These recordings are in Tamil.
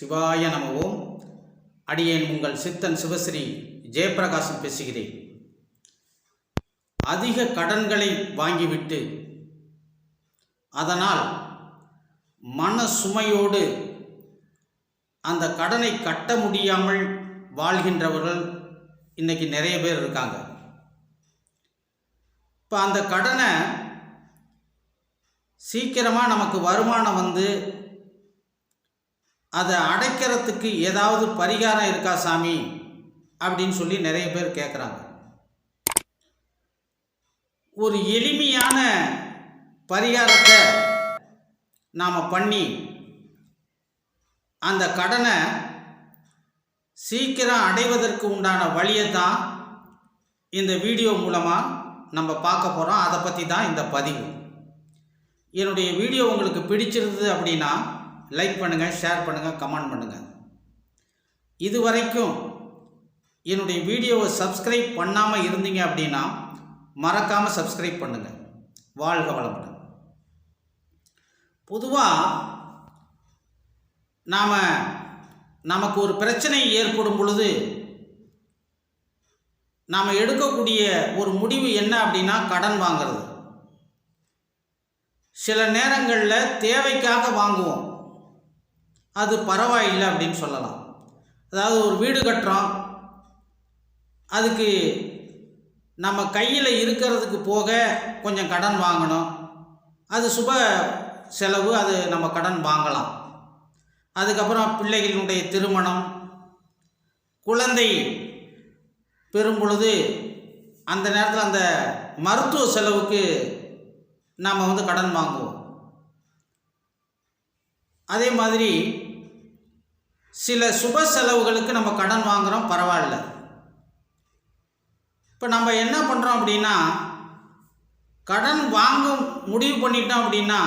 சிவாய நமவோம் அடியேன் உங்கள் சித்தன் சிவஸ்ரீ ஜெயபிரகாசம் பேசுகிறேன். அதிக கடன்களை வாங்கிவிட்டு அதனால் மன சுமையோடு அந்த கடனை கட்ட முடியாமல் வாழ்கின்றவர்கள் இன்னைக்கு நிறைய பேர் இருக்காங்க. இப்போ அந்த கடனை சீக்கிரமாக நமக்கு வருமானம் வந்து அதை அடைக்கிறதுக்கு ஏதாவது பரிகாரம் இருக்கா சாமி? அப்படின்னு சொல்லி நிறைய பேர் கேட்குறாங்க ஒரு எளிமையான பரிகாரத்தை நாம் பண்ணி அந்த கடனை சீக்கிரம் அடைவதற்கு உண்டான வழியை தான் இந்த வீடியோ மூலமாக நம்ம பார்க்க போகிறோம் அதை பற்றி தான் இந்த பதிவு. என்னுடைய வீடியோ உங்களுக்கு பிடிச்சிருந்தது அப்படின்னா லைக் பண்ணுங்கள் ஷேர் பண்ணுங்கள் கமெண்ட் பண்ணுங்கள் இது வரைக்கும் என்னுடைய வீடியோவை சப்ஸ்கிரைப் பண்ணாமல் இருந்தீங்க அப்படின்னா மறக்காமல் சப்ஸ்கிரைப் பண்ணுங்கள் வாழ்க வளமுடன். பொதுவாக நாம் நமக்கு ஒரு பிரச்சனை ஏற்படும் பொழுது நாம் எடுக்கக்கூடிய ஒரு முடிவு என்ன அப்படின்னா கடன் வாங்கிறது. சில நேரங்களில் தேவைக்காக வாங்குவோம். அது பரவாயில்லை அப்படின்னு சொல்லலாம். அதாவது ஒரு வீடு கட்டுறோம். அதுக்கு நம்ம கையில் இருக்கிறதுக்கு போக கொஞ்சம் கடன் வாங்கணும். அது சுப செலவு அது நம்ம கடன் வாங்கலாம். அதுக்கப்புறம் பிள்ளைகளினுடைய திருமணம். குழந்தை பெறும் பொழுது அந்த நேரத்தில் அந்த மருத்துவ செலவுக்கு நாம் வந்து கடன் வாங்குவோம். அதே மாதிரி சில சுப செலவுகளுக்கு நம்ம கடன் வாங்குகிறோம் பரவாயில்ல. இப்போ நம்ம என்ன பண்ணுறோம் அப்படின்னா கடன் வாங்க முடிவு பண்ணிட்டோம் அப்படின்னா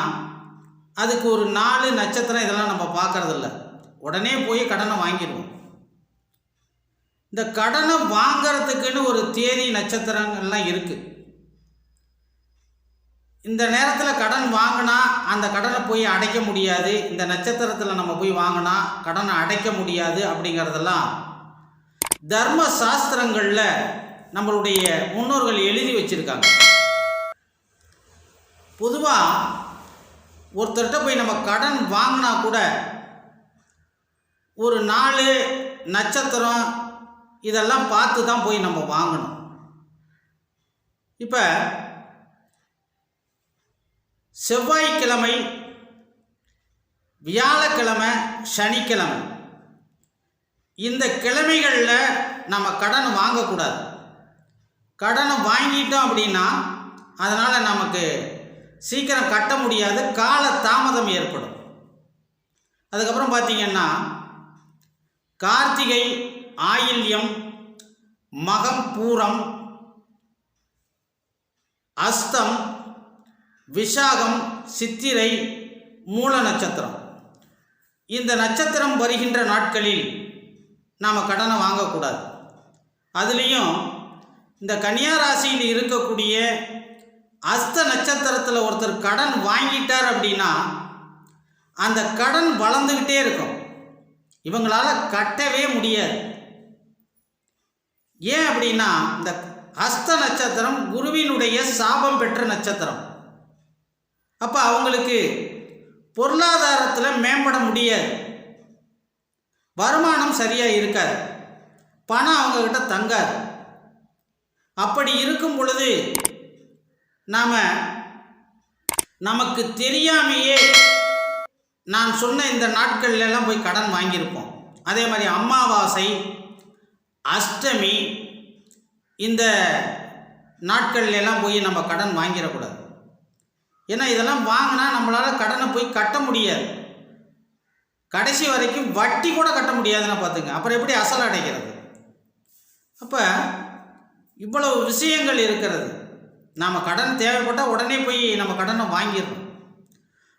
அதுக்கு ஒரு நாலு நட்சத்திரம் இதெல்லாம் நம்ம பார்க்கறதில்ல. உடனே போய் கடனை வாங்கிடுவோம். இந்த கடனை வாங்கிறதுக்குன்னு ஒரு தேதி நட்சத்திரங்கள்லாம் இருக்குது இந்த நேரத்தில் கடன் வாங்கினா அந்த கடனை போய் அடைக்க முடியாது. இந்த நட்சத்திரத்தில் நம்ம போய் வாங்கினா கடனை அடைக்க முடியாது அப்படிங்கிறதெல்லாம் தர்ம சாஸ்திரங்களில் நம்மளுடைய முன்னோர்கள் எழுதி வச்சுருக்காங்க. பொதுவாக ஒருத்தர்கிட்ட போய் நம்ம கடன் வாங்கினா கூட ஒரு நாலு நட்சத்திரம் இதெல்லாம் பார்த்து தான் போய் நம்ம வாங்கணும். இப்போ செவ்வாய்க்கிழமை வியாழக்கிழமை சனிக்கிழமை. இந்த கிழமைகளில் நம்ம கடன் வாங்கக்கூடாது. கடனை வாங்கிட்டோம் அப்படின்னா அதனால் நமக்கு சீக்கிரம் கட்ட முடியாது கால தாமதம் ஏற்படும். அதுக்கப்புறம் பார்த்திங்கன்னா கார்த்திகை ஆயில்யம் மகம் பூரம் அஸ்தம் விஷாகம் சித்திரை மூல நட்சத்திரம். இந்த நட்சத்திரம் வருகின்ற நாட்களில் நாம் கடனை வாங்கக்கூடாது. அதுலேயும் இந்த கன்னியா ராசியில் இருக்கக்கூடிய அஸ்த நட்சத்திரத்தில் ஒருத்தர் கடன் வாங்கிட்டார் அப்படின்னா அந்த கடன் வளர்ந்துக்கிட்டே இருக்கும். இவங்களால் கட்டவே முடியாது. ஏன் அப்படின்னா இந்த அஸ்த நட்சத்திரம் குருவினுடைய சாபம் பெற்ற நட்சத்திரம். அப்போ அவங்களுக்கு பொருளாதாரத்தில் மேம்பட முடியாது. வருமானம் சரியாக இருக்காது. பணம் அவங்கக்கிட்ட தங்காது. அப்படி இருக்கும் பொழுது நாம் நமக்கு தெரியாமையே நான் சொன்ன இந்த நாட்கள்லாம் போய் கடன் வாங்கியிருப்போம். அதே மாதிரி அமாவாசை அஷ்டமி இந்த நாட்கள்லாம் போய் நம்ம கடன் வாங்கிடக்கூடாது. ஏன்னா இதெல்லாம் வாங்கினா நம்மளால் கடனை போய் கட்ட முடியாது. கடைசி வரைக்கும் வட்டி கூட கட்ட முடியாதுன்னு பார்த்துங்க. அப்புறம் எப்படி அசல் அடைக்கிறது அப்போ இவ்வளவு விஷயங்கள் இருக்கிறது. நாம் கடன் தேவைப்பட்டால் உடனே போய் நம்ம கடனை வாங்கிடணும்.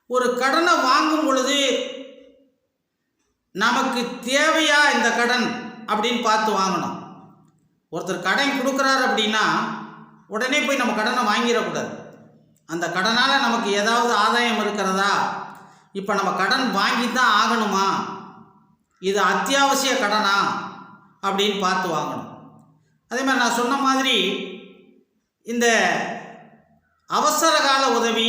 ஒரு கடனை வாங்கும் பொழுது நமக்கு தேவையா இந்த கடன் அப்படின்னு பார்த்து வாங்கணும். ஒருத்தர் கடன் கொடுக்குறாரு அப்படின்னா உடனே போய் நம்ம கடனை வாங்கிடக்கூடாது. அந்த கடனால் நமக்கு ஏதாவது ஆதாயம் இருக்கிறதா? இப்போ நம்ம கடன் வாங்கி தான் ஆகணுமா? இது அத்தியாவசிய கடனா? அப்படின்னு பார்த்து வாங்கணும். அதே மாதிரி நான் சொன்ன மாதிரி இந்த அவசர கால உதவி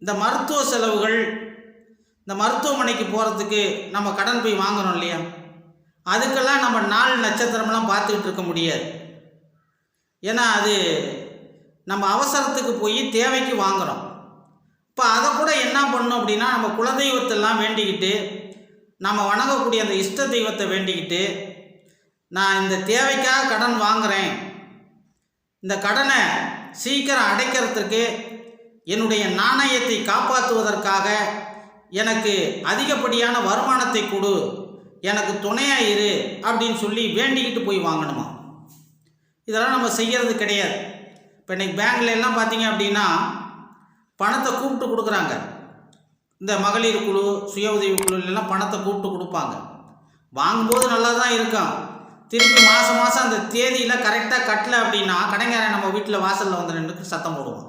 இந்த மருத்துவ செலவுகள் இந்த மருத்துவமனைக்கு போகிறதுக்கு நம்ம கடன் போய் வாங்குறோம் இல்லையா? அதுக்கெல்லாம் நம்ம நாள் நட்சத்திரம்லாம் பார்த்துக்கிட்டு இருக்க முடியாது. ஏன்னா அது நம்ம அவசரத்துக்கு போய் தேவைக்கு வாங்குகிறோம் இப்போ அதை கூட என்ன பண்ணணும் அப்படின்னா நம்ம குலதெய்வத்தெல்லாம் வேண்டிக்கிட்டு நம்ம வணங்கக்கூடிய அந்த இஷ்ட தெய்வத்தை வேண்டிக்கிட்டு நான் இந்த தேவைக்காக கடன் வாங்குகிறேன் இந்த கடனை சீக்கிரம் அடைக்கிறதுக்கு என்னுடைய நாணயத்தை காப்பாற்றுவதற்காக எனக்கு அதிகப்படியான வருமானத்தை கொடு எனக்கு துணையாக இரு அப்படின்னு சொல்லி வேண்டிக்கிட்டு போய் வாங்கணுமா? இதெல்லாம் நம்ம செய்கிறது கிடையாது. இப்போ இன்றைக்கி பேங்க்ல எல்லாம் பார்த்தீங்க அப்படின்னா பணத்தை கூப்பிட்டு கொடுக்குறாங்க. இந்த மகளிர் குழு சுய உதவி குழுலாம் பணத்தை கூப்பிட்டு கொடுப்பாங்க. வாங்கும்போது நல்லா தான் இருக்கும். திருப்பி மாதம் மாதம் அந்த தேதியில் கரெக்டாக கட்டல அப்படின்னா கடைக்காரன் நம்ம வீட்டில் வாசலில் வந்து நின்று சத்தம் போடுவோம்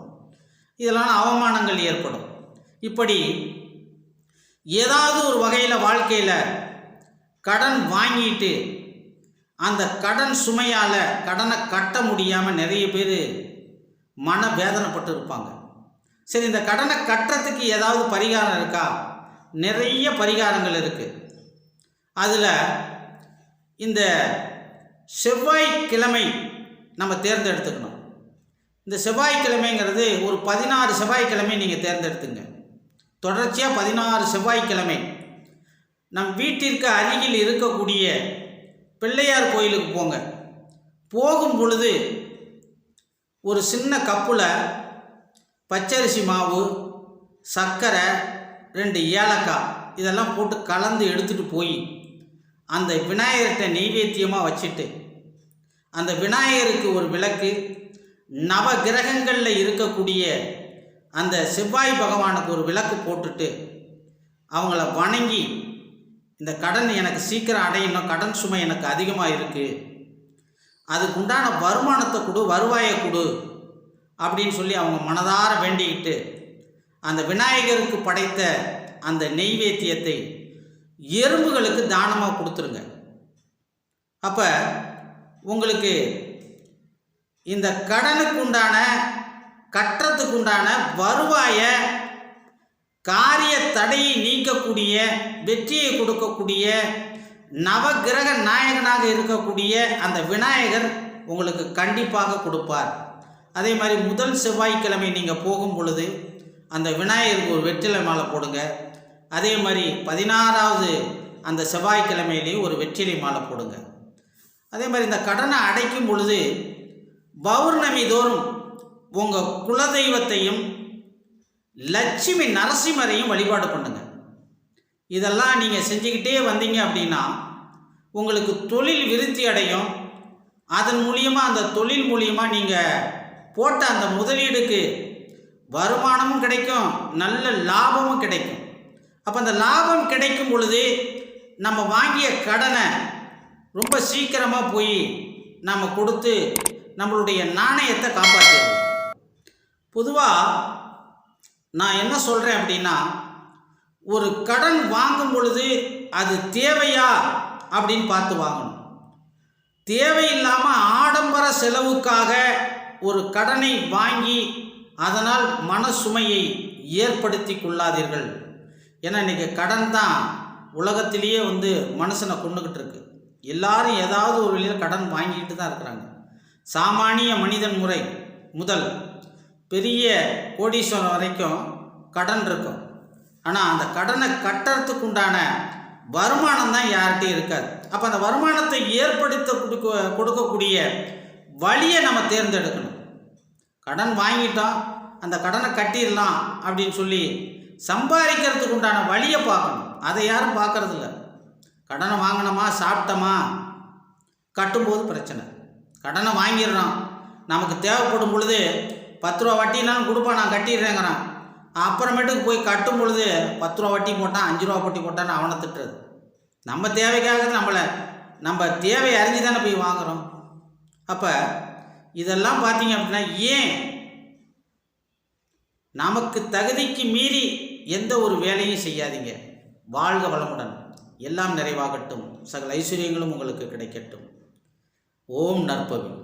இதெல்லாம் அவமானங்கள் ஏற்படும். இப்படி ஏதாவது ஒரு வகையில் வாழ்க்கையில் கடன் வாங்கிட்டு அந்த கடன் சுமையால் கடனை கட்ட முடியாமல் நிறைய பேர் மன வேதனைப்பட்டு இருப்பாங்க சரி இந்த கடனை கட்டுறதுக்கு ஏதாவது பரிகாரம் இருக்கா? நிறைய பரிகாரங்கள் இருக்குது அதில் இந்த செவ்வாய்க்கிழமை நம்ம தேர்ந்தெடுத்துக்கணும். இந்த செவ்வாய்க்கிழமைங்கிறது ஒரு பதினாறு செவ்வாய்க்கிழமை நீங்கள் தேர்ந்தெடுத்துங்க. தொடர்ச்சியாக பதினாறு செவ்வாய்க்கிழமை. நம் வீட்டிற்கு அருகில் இருக்கக்கூடிய பிள்ளையார் கோயிலுக்கு போங்க. போகும் பொழுது ஒரு சின்ன கப்பில் பச்சரிசி மாவு சர்க்கரை ரெண்டு ஏலக்காய் இதெல்லாம் போட்டு கலந்து எடுத்துகிட்டு போய் அந்த விநாயகர்கிட்ட நெய்வேத்தியமாக வச்சுட்டு அந்த விநாயகருக்கு ஒரு விளக்கு நவ கிரகங்களில் இருக்கக்கூடிய அந்த செவ்வாய் பகவானுக்கு ஒரு விளக்கு போட்டுட்டு அவங்கள வணங்கி இந்த கடன் எனக்கு சீக்கிரம் அடையணும் கடன் சுமை எனக்கு அதிகமாக இருக்குது அதுக்கு உண்டான வருமானத்தை கொடு வருவாயை கொடு அப்படின்னு சொல்லி அவங்க மனதார வேண்டிக்கிட்டு அந்த விநாயகருக்கு படைத்த அந்த நெய்வேத்தியத்தை எறும்புகளுக்கு தானமாக கொடுத்துருங்க. அப்போ உங்களுக்கு இந்த கடனுக்கு உண்டான கட்டுறதுக்கு உண்டான வருவாயை காரிய தடையை நீக்கக்கூடிய வெற்றியை கொடுக்கக்கூடிய நவகிரக நாயகனாக இருக்கக்கூடிய அந்த விநாயகர் உங்களுக்கு கண்டிப்பாக கொடுப்பார். அதே மாதிரி முதல் செவ்வாய்க்கிழமை நீங்கள் போகும் பொழுது அந்த விநாயகருக்கு ஒரு வெற்றிலை மாலை போடுங்க. அதே மாதிரி பதினாறாவது அந்த செவ்வாய்க்கிழமையிலேயும் ஒரு வெற்றிலை மாலை போடுங்க. அதே மாதிரி இந்த கடனை அடைக்கும் பொழுது பௌர்ணமி தோறும் உங்கள் குலதெய்வத்தையும் லட்சுமி நரசிம்மரையும் வழிபாடு பண்ணுங்க. இதெல்லாம் நீங்கள் செஞ்சுக்கிட்டே வந்தீங்க அப்படின்னா உங்களுக்கு தொழில் விருத்தி அடையும். அதன் மூலியமாக அந்த தொழில் மூலியமாக நீங்கள் போட்ட அந்த முதலீடுக்கு வருமானமும் கிடைக்கும் நல்ல லாபமும் கிடைக்கும். அப்போ அந்த லாபம் கிடைக்கும் பொழுது நம்ம வாங்கிய கடனை ரொம்ப சீக்கிரமாக போய் நம்ம கொடுத்து நம்மளுடைய நாணயத்தை காப்பாற்றிடுவோம் பொதுவாக நான் என்ன சொல்கிறேன் அப்படின்னா ஒரு கடன் வாங்கும் பொழுது அது தேவையா? அப்படின்னு பார்த்து வாங்கணும். தேவையில்லாமல் ஆடம்பர செலவுக்காக ஒரு கடனை வாங்கி அதனால் மன சுமையை ஏற்படுத்தி கொள்ளாதீர்கள். ஏன்னா இன்றைக்கி கடன் தான் உலகத்திலேயே வந்து மனுஷனை கொண்டுக்கிட்டு இருக்கு. எல்லாரும் ஏதாவது ஒரு வழியில் கடன் வாங்கிட்டு தான் இருக்கிறாங்க. சாமானிய மனிதன் முறை முதல். பெரிய கோடீஸ்வரன் வரைக்கும் கடன் இருக்கும். ஆனால் அந்த கடனை கட்டுறதுக்குண்டான வருமானம் தான் யார்கிட்டையும் இருக்காது. அப்போ அந்த வருமானத்தை ஏற்படுத்த கொடுக்க கொடுக்கக்கூடிய வழியை நம்ம தேர்ந்தெடுக்கணும். கடன் வாங்கிட்டோம் அந்த கடனை கட்டிடலாம் அப்படின்னு சொல்லி சம்பாதிக்கிறதுக்கு உண்டான வழியை பார்க்கணும். அதை யாரும் பார்க்கறதில்ல. கடனை வாங்கினோமா சாப்பிட்டோமா? கட்டும்போது பிரச்சனை. கடனை வாங்கிடுறோம். நமக்கு தேவைப்படும் பொழுது பத்து ரூபா வட்டினாலும் கொடுப்பான் நான் கட்டிடுறேங்கிறான். அப்புறமேட்டுக்கு போய் கட்டும் பொழுது பத்து ரூபா வட்டி போட்டான் அஞ்சு ரூபா வட்டி போட்டான்னு அவனை திட்டுறது. நம்ம தேவைக்காக நம்மளை நம்ம தேவை அறிஞ்சு தானே போய் வாங்குகிறோம் அப்போ இதெல்லாம் பார்த்தீங்க அப்படின்னா ஏன் நமக்கு தகுதிக்கு மீறி எந்த ஒரு வேலையும் செய்யாதீங்க. வாழ்க வளமுடன். எல்லாம் நிறைவாகட்டும். சகல ஐஸ்வர்யங்களும் உங்களுக்கு கிடைக்கட்டும். ஓம் நற்பவி.